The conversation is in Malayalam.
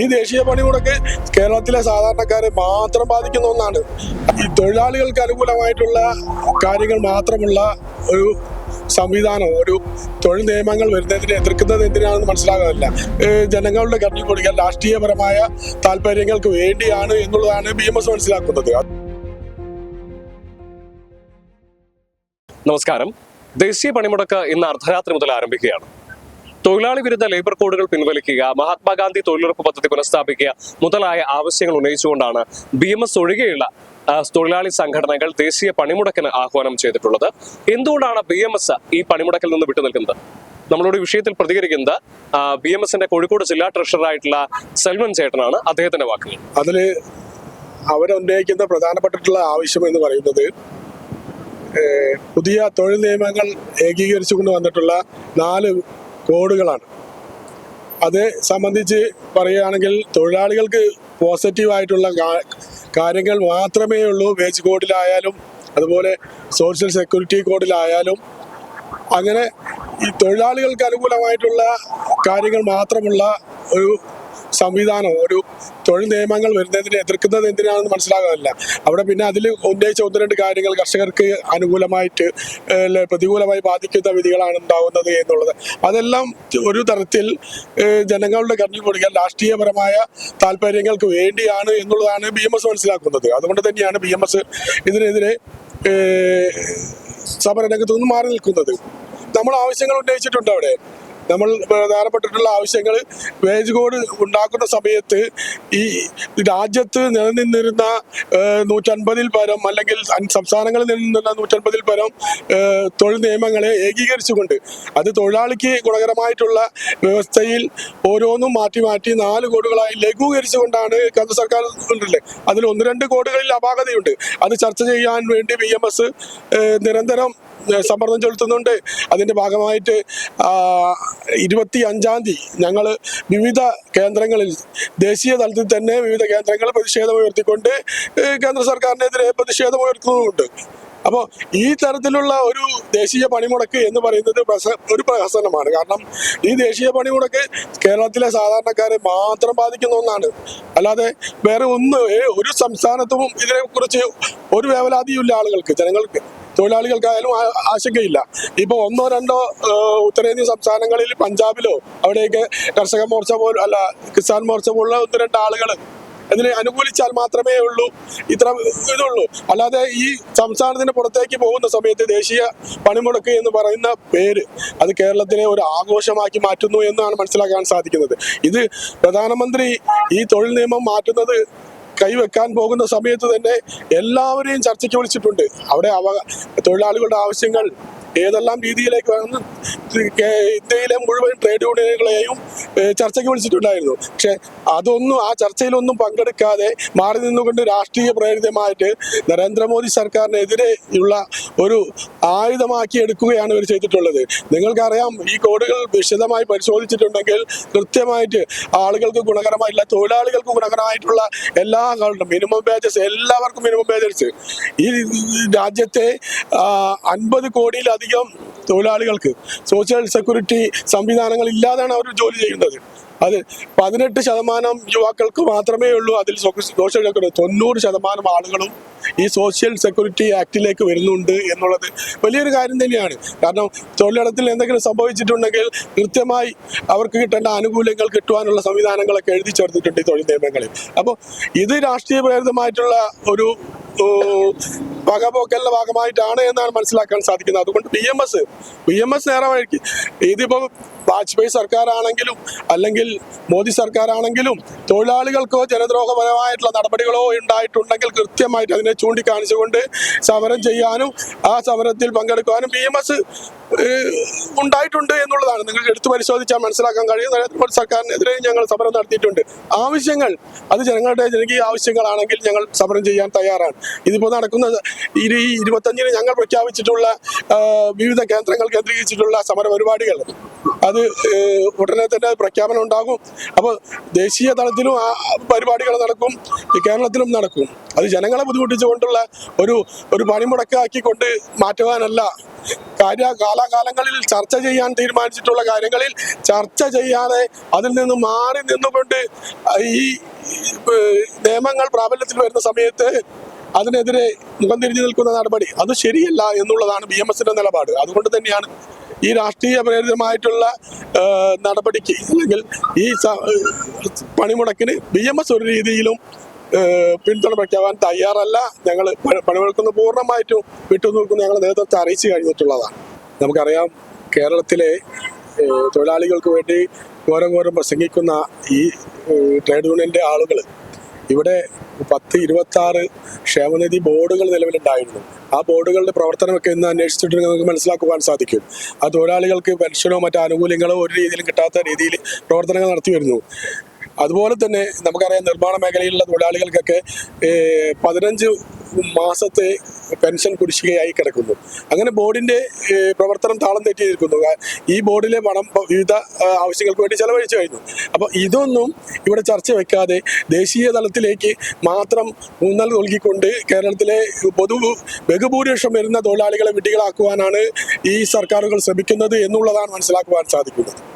ഈ ദേശീയ പണിമുടക്ക് കേരളത്തിലെ സാധാരണക്കാരെ മാത്രം ബാധിക്കുന്ന ഒന്നാണ്. ഈ തൊഴിലാളികൾക്ക് അനുകൂലമായിട്ടുള്ള കാര്യങ്ങൾ മാത്രമുള്ള ഒരു സംവിധാനം ഒരു തൊഴിൽ നിയമങ്ങൾ വരുന്നതിനെ എതിർക്കുന്നത് എന്തിനാണെന്ന് മനസ്സിലാകുന്നില്ല ജനങ്ങളുടെ കണ്ണിൽ കൊടുക്കാൻ രാഷ്ട്രീയപരമായ താല്പര്യങ്ങൾക്ക് വേണ്ടിയാണ് എന്നുള്ളതാണ് ബി എം എസ് മനസ്സിലാക്കുന്നത്. നമസ്കാരം. ദേശീയ പണിമുടക്ക് ഇന്ന് അർദ്ധരാത്രി മുതൽ ആരംഭിക്കുകയാണ്. തൊഴിലാളി വിരുദ്ധ ലേബർ കോഡുകൾ പിൻവലിക്കുക മഹാത്മാഗാന്ധി തൊഴിലുറപ്പ് പദ്ധതി പുനഃസ്ഥാപിക്കുക മുതലായ ആവശ്യങ്ങൾ ഉന്നയിച്ചുകൊണ്ടാണ് ബി എം എസ് ഒഴികെയുള്ള തൊഴിലാളി സംഘടനകൾ ദേശീയ പണിമുടക്കിന് ആഹ്വാനം ചെയ്തിട്ടുള്ളത്. എന്തുകൊണ്ടാണ് ബി എം എസ് ഈ പണിമുടക്കിൽ നിന്ന് വിട്ടുനിൽക്കുന്നത്? നമ്മളോട് വിഷയത്തിൽ പ്രതികരിക്കുന്നത് ബി എം എസിന്റെ കോഴിക്കോട് ജില്ലാ ട്രഷററായിട്ടുള്ള സെൽവൻ ചേട്ടനാണ്. അദ്ദേഹത്തിന്റെ വാക്കുകൾ. അതിൽ അവരുന്നയിക്കുന്ന പ്രധാനപ്പെട്ടിട്ടുള്ള ആവശ്യം എന്ന് പറയുന്നത് പുതിയ തൊഴിൽ നിയമങ്ങൾ ഏകീകരിച്ചുകൊണ്ട് വന്നിട്ടുള്ള നാല് കോഡുകളാണ്. അത് സംബന്ധിച്ച് പറയുകയാണെങ്കിൽ തൊഴിലാളികൾക്ക് പോസിറ്റീവായിട്ടുള്ള കാര്യങ്ങൾ മാത്രമേ ഉള്ളൂ. വേജ് കോഡിലായാലും അതുപോലെ സോഷ്യൽ സെക്യൂരിറ്റി കോഡിലായാലും. അങ്ങനെ ഈ തൊഴിലാളികൾക്ക് അനുകൂലമായിട്ടുള്ള കാര്യങ്ങൾ മാത്രമുള്ള ഒരു സംവിധാനം ഒരു തൊഴിൽ നിയമങ്ങൾ വരുന്നതിനെ എതിർക്കുന്നത് എന്തിനാണെന്ന് മനസ്സിലാകുന്നില്ല അവിടെ പിന്നെ അതിൽ ഉന്നയിച്ച ഒന്ന് രണ്ട് കാര്യങ്ങൾ കർഷകർക്ക് അനുകൂലമായിട്ട് പ്രതികൂലമായി ബാധിക്കുന്ന വിധികളാണ് ഉണ്ടാകുന്നത് എന്നുള്ളത്. അതെല്ലാം ഒരു തരത്തിൽ ജനങ്ങളുടെ കണ്ണിൽ പൊടിക്കാൻ രാഷ്ട്രീയപരമായ താല്പര്യങ്ങൾക്ക് വേണ്ടിയാണ് എന്നുള്ളതാണ് ബി എം എസ് മനസ്സിലാക്കുന്നത്. അതുകൊണ്ട് തന്നെയാണ് ബി എം എസ് ഇതിനെതിരെ സമരരംഗത്തു നിന്ന് മാറി നിൽക്കുന്നത്. നമ്മൾ ആവശ്യങ്ങൾ ഉന്നയിച്ചിട്ടുണ്ട് അവിടെ. നമ്മൾ പ്രധാനപ്പെട്ടിട്ടുള്ള ആവശ്യങ്ങൾ വേജ് കോഡ് ഉണ്ടാക്കുന്ന സമയത്ത് ഈ രാജ്യത്ത് നിലനിന്നിരുന്ന നൂറ്റൻപതിൽ പരം അല്ലെങ്കിൽ സംസ്ഥാനങ്ങളിൽ നിലനിന്നിരുന്ന നൂറ്റൻപതിൽ പരം തൊഴിൽ നിയമങ്ങളെ ഏകീകരിച്ചുകൊണ്ട് അത് തൊഴിലാളിക്ക് ഗുണകരമായിട്ടുള്ള വ്യവസ്ഥയിൽ ഓരോന്നും മാറ്റി മാറ്റി നാല് കോഡുകളായി ലഘൂകരിച്ചുകൊണ്ടാണ് കേന്ദ്ര സർക്കാർ ഉണ്ടല്ലേ? അതിൽ ഒന്ന് രണ്ട് കോഡുകളിൽ അപാകതയുണ്ട്. അത് ചർച്ച ചെയ്യാൻ വേണ്ടി ബി നിരന്തരം സമ്മർദ്ദം ചെലുത്തുന്നുണ്ട്. അതിന്റെ ഭാഗമായിട്ട് ഇരുപത്തി അഞ്ചാം തീയതി ഞങ്ങൾ വിവിധ കേന്ദ്രങ്ങളിൽ ദേശീയ തലത്തിൽ തന്നെ വിവിധ കേന്ദ്രങ്ങളിൽ പ്രതിഷേധം ഉയർത്തിക്കൊണ്ട് കേന്ദ്ര സർക്കാരിനെതിരെ പ്രതിഷേധം ഉയർത്തുന്നുമുണ്ട് അപ്പോൾ ഈ തരത്തിലുള്ള ഒരു ദേശീയ പണിമുടക്ക് എന്ന് പറയുന്നത് ഒരു പ്രഹസനമാണ്. കാരണം ഈ ദേശീയ പണിമുടക്ക് കേരളത്തിലെ സാധാരണക്കാരെ മാത്രം ബാധിക്കുന്ന ഒന്നാണ്. അല്ലാതെ വേറെ ഒന്ന് ഒരു സംസ്ഥാനത്തും ഇതിനെക്കുറിച്ച് ഒരു വേവലാതിയുമില്ല ആളുകൾക്ക് ജനങ്ങൾക്ക്. തൊഴിലാളികൾക്കായാലും ആശങ്കയില്ല. ഇപ്പൊ ഒന്നോ രണ്ടോ ഉത്തരേന്ത്യൻ സംസ്ഥാനങ്ങളിൽ പഞ്ചാബിലോ അവിടെയൊക്കെ കർഷക മോർച്ച പോലും അല്ല കിസാൻ മോർച്ച പോലുള്ള ഒന്ന് രണ്ട് ആളുകൾ അതിനെ അനുകൂലിച്ചാൽ മാത്രമേ ഉള്ളൂ. ഇത്ര ഇതുള്ളൂ. അല്ലാതെ ഈ സംസ്ഥാനത്തിന് പുറത്തേക്ക് പോകുന്ന സമയത്ത് ദേശീയ പണിമുടക്ക് എന്ന് പറയുന്ന പേര് അത് കേരളത്തിലെ ഒരു ആഘോഷമാക്കി മാറ്റുന്നു എന്നാണ് മനസ്സിലാക്കാൻ സാധിക്കുന്നത്. ഇത് പ്രധാനമന്ത്രി ഈ തൊഴിൽ നിയമം മാറ്റുന്നത് കൈവെക്കാൻ പോകുന്ന സമയത്ത് തന്നെ എല്ലാവരെയും ചർച്ചയ്ക്ക് വിളിച്ചിട്ടുണ്ട്. അവിടെ അവ തൊഴിലാളികളുടെ ആവശ്യങ്ങൾ ഏതെല്ലാം രീതിയിലേക്ക് ഇന്ത്യയിലെ മുഴുവൻ ട്രേഡ് യൂണിയനുകളെയും ചർച്ചയ്ക്ക് വിളിച്ചിട്ടുണ്ടായിരുന്നു. പക്ഷെ അതൊന്നും ആ ചർച്ചയിലൊന്നും പങ്കെടുക്കാതെ മാറി നിന്നുകൊണ്ട് രാഷ്ട്രീയ പ്രേരിതമായിട്ട് നരേന്ദ്രമോദി സർക്കാരിനെതിരെ ഉള്ള ഒരു ആയുധമാക്കി എടുക്കുകയാണ് ഇവർ ചെയ്തിട്ടുള്ളത്. നിങ്ങൾക്കറിയാം ഈ കോഡുകൾ വിശദമായി പരിശോധിച്ചിട്ടുണ്ടെങ്കിൽ കൃത്യമായിട്ട് ആളുകൾക്ക് ഗുണകരമായിട്ടുള്ള തൊഴിലാളികൾക്ക് ഗുണകരമായിട്ടുള്ള എല്ലാ മിനിമം വേജസ് എല്ലാവർക്കും മിനിമം വേജസ്. ഈ രാജ്യത്തെ അൻപത് കോടിയിലധികം തൊഴിലാളികൾക്ക് സോഷ്യൽ സെക്യൂരിറ്റി സംവിധാനങ്ങൾ ഇല്ലാതാണ് അവർ ജോലി ചെയ്യുന്നത്. അത് പതിനെട്ട് ശതമാനം യുവാക്കൾക്ക് മാത്രമേ ഉള്ളൂ അതിൽ സോഷ്യൽ സെക്യൂരിറ്റി തൊണ്ണൂറ് ശതമാനം ആളുകളും ഈ സോഷ്യൽ സെക്യൂരിറ്റി ആക്ടിലേക്ക് വരുന്നുണ്ട് എന്നുള്ളത് വലിയൊരു കാര്യം തന്നെയാണ്. കാരണം തൊഴിലിടത്തിൽ എന്തെങ്കിലും സംഭവിച്ചിട്ടുണ്ടെങ്കിൽ കൃത്യമായി അവർക്ക് കിട്ടേണ്ട ആനുകൂല്യങ്ങൾ കിട്ടുവാനുള്ള സംവിധാനങ്ങളൊക്കെ എഴുതി ചേർത്തിട്ടുണ്ട് ഈ തൊഴിൽ നിയമങ്ങളിൽ. അപ്പോൾ ഇത് രാഷ്ട്രീയ പ്രേരിതമായിട്ടുള്ള ഒരു വകപോക്കലിന്റെ ഭാഗമായിട്ടാണ് എന്നാണ് മനസ്സിലാക്കാൻ സാധിക്കുന്നത്. അതുകൊണ്ട് B M S B M S നേരെ ഇതിപ്പോ വാജ്പേയി സർക്കാരാണെങ്കിലും അല്ലെങ്കിൽ മോദി സർക്കാരാണെങ്കിലും തൊഴിലാളികൾക്കോ ജനദ്രോഹപരമായിട്ടുള്ള നടപടികളോ ഉണ്ടായിട്ടുണ്ടെങ്കിൽ കൃത്യമായിട്ട് അതിനെ ചൂണ്ടിക്കാണിച്ചുകൊണ്ട് സമരം ചെയ്യാനും ആ സമരത്തിൽ പങ്കെടുക്കുവാനും ബി എം എസ് ഉണ്ടായിട്ടുണ്ട് എന്നുള്ളതാണ്. നിങ്ങൾക്ക് എടുത്തു പരിശോധിച്ചാൽ മനസ്സിലാക്കാൻ കഴിയും. നരേന്ദ്രമോദി സർക്കാരിനെതിരെ ഞങ്ങൾ സമരം നടത്തിയിട്ടുണ്ട്. ആവശ്യങ്ങൾ അത് ജനങ്ങളുടെ ജനകീയ ആവശ്യങ്ങളാണെങ്കിൽ ഞങ്ങൾ സമരം ചെയ്യാൻ തയ്യാറാണ്. ഇതിപ്പോൾ നടക്കുന്ന ഈ ഇരുപത്തഞ്ചിന് ഞങ്ങൾ പ്രഖ്യാപിച്ചിട്ടുള്ള വിവിധ കേന്ദ്രങ്ങൾ കേന്ദ്രീകരിച്ചിട്ടുള്ള സമര പരിപാടികൾ അത് ഉടനെ തന്നെ പ്രഖ്യാപനം ഉണ്ടാകും. അപ്പോൾ ദേശീയ തലത്തിലും ആ പരിപാടികൾ നടക്കും കേരളത്തിലും നടക്കും. അത് ജനങ്ങളെ ബുദ്ധിമുട്ടിച്ചുകൊണ്ടുള്ള ഒരു ഒരു പണിമുടക്കാക്കിക്കൊണ്ട് മാറ്റുവാനല്ല. കാര്യ കാലാകാലങ്ങളിൽ ചർച്ച ചെയ്യാൻ തീരുമാനിച്ചിട്ടുള്ള കാര്യങ്ങളിൽ ചർച്ച ചെയ്യാതെ അതിൽ നിന്ന് മാറി നിന്നുകൊണ്ട് ഈ നിയമങ്ങൾ പ്രാബല്യത്തിൽ വരുന്ന സമയത്ത് അതിനെതിരെ മുഖം തിരിഞ്ഞു നിൽക്കുന്ന നടപടി. അത് ശരിയല്ല എന്നുള്ളതാണ് ബി എം എസിന്റെ നിലപാട്. അതുകൊണ്ട് തന്നെയാണ് ഈ രാഷ്ട്രീയ പ്രേരിതമായിട്ടുള്ള നടപടിക്ക് അല്ലെങ്കിൽ ഈ പണിമുടക്കിന് ബി എം എസ് ഒരു രീതിയിലും പിന്തുണ പ്രഖ്യാപാൻ തയ്യാറല്ല. ഞങ്ങൾ പണിമുടക്കുന്ന പൂർണമായിട്ടും വിട്ടുനിൽക്കുന്ന ഞങ്ങൾ നേതൃത്വത്തെ അറിയിച്ചു കഴിഞ്ഞിട്ടുള്ളതാണ്. നമുക്കറിയാം കേരളത്തിലെ തൊഴിലാളികൾക്ക് വേണ്ടി ഘോരം ഘോരം പ്രസംഗിക്കുന്ന ഈ ട്രേഡ് യൂണിയന്റെ ആളുകൾ ഇവിടെ പത്ത് ഇരുപത്തി ആറ് ക്ഷേമനിധി ബോർഡുകൾ നിലവിലുണ്ടായിരുന്നു. ആ ബോർഡുകളുടെ പ്രവർത്തനമൊക്കെ ഇന്ന് അന്വേഷിച്ചിട്ടുണ്ടെങ്കിൽ നമുക്ക് മനസ്സിലാക്കുവാൻ സാധിക്കും. ആ തൊഴിലാളികൾക്ക് പെൻഷനോ മറ്റു ആനുകൂല്യങ്ങളോ ഒരു രീതിയിലും കിട്ടാത്ത രീതിയിൽ പ്രവർത്തനങ്ങൾ നടത്തി വരുന്നു. അതുപോലെ തന്നെ നമുക്കറിയാം നിർമ്മാണ മേഖലയിലുള്ള തൊഴിലാളികൾക്കൊക്കെ പതിനഞ്ച് മാസത്തെ പെൻഷൻ കുടിശ്ശികയായി കിടക്കുന്നു. അങ്ങനെ ബോർഡിന്റെ പ്രവർത്തനം താളം തെറ്റിയിരിക്കുന്നു ഈ ബോർഡിലെ പണം വിവിധ ആവശ്യങ്ങൾക്ക് വേണ്ടി ചെലവഴിച്ചു കഴിഞ്ഞു. അപ്പോൾ ഇതൊന്നും ഇവിടെ ചർച്ച വെക്കാതെ ദേശീയ തലത്തിലേക്ക് മാത്രം ഊന്നൽ നൽകിക്കൊണ്ട് കേരളത്തിലെ പൊതു ബഹുഭൂരിപക്ഷം വരുന്ന തൊഴിലാളികളെ വിഡ്ഢികളാക്കുവാനാണ് ഈ സർക്കാരുകൾ ശ്രമിക്കുന്നത് എന്നുള്ളതാണ് മനസ്സിലാക്കുവാൻ സാധിക്കുന്നത്.